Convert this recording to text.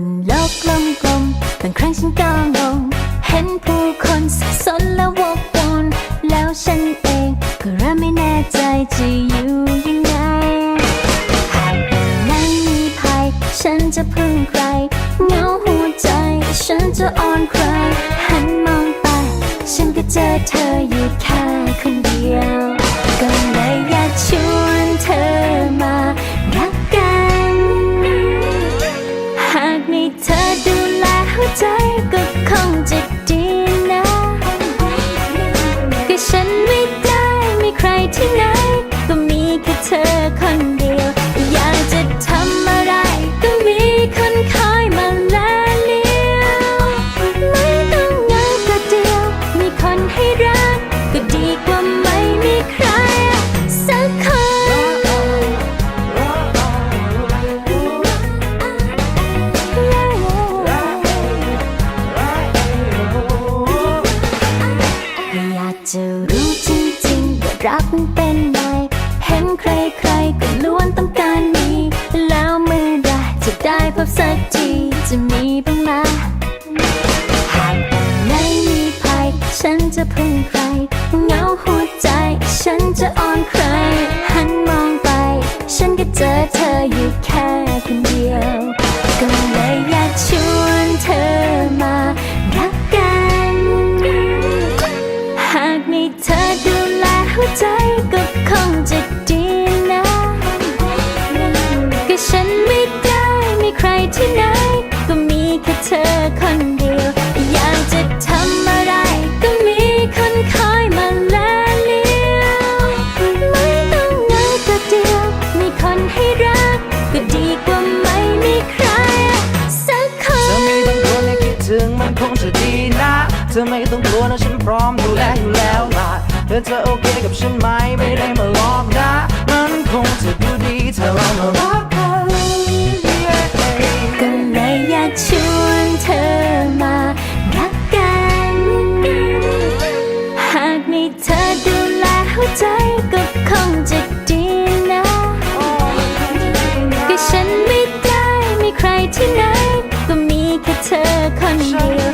นโลกกลมกลมบางครั้งฉันก็งงเห็นผู้คนสับสนและวกวนแล้วฉันเองก็เริ่มไม่แน่ใจจะอยู่ยังไง หากวันไหนมีภัย ฉันจะพึ่งใครเหงาหัวใจ ฉันจะอ่อนใครหันมองไป ฉันก็เจอเธออยู่แค่คน ให้รัก ก็ดีกว่าไม่มีใคร สักคน อยากจะรู้จริงๆว่ารักมันเป็นไงเห็นใครๆก็ล้วนต้องการมี แล้วเมื่อไหรจะได้พบสักทีจะมีบ้างไหม จะพึ่งใครเหงาหัวใจ ฉันจะอ่อนใคร หันมองไป ฉันก็เจอเธออยู่แค่คนเดียว ก็เลยอยากชวนเธอมารักกัน หากมีเธอดูแลหัวใจก็คงจะดีนะ เธอไม่ต้องกลัวนะฉันพร้อมดูแลอยู่แล้วล่ะเธอจะโอเคกับฉันไหมไม่ได้มาหลอกนะมันคงจะดูดีถ้าเรามารักกัน Yeah ก็เลยอยากชวนเธอมารักกัน หากมีเธอดูแลหัวใจก็คงจะดีนะก็ฉันไม่ได้มีใครที่ไหนก็มีแค่เธอคนเดียว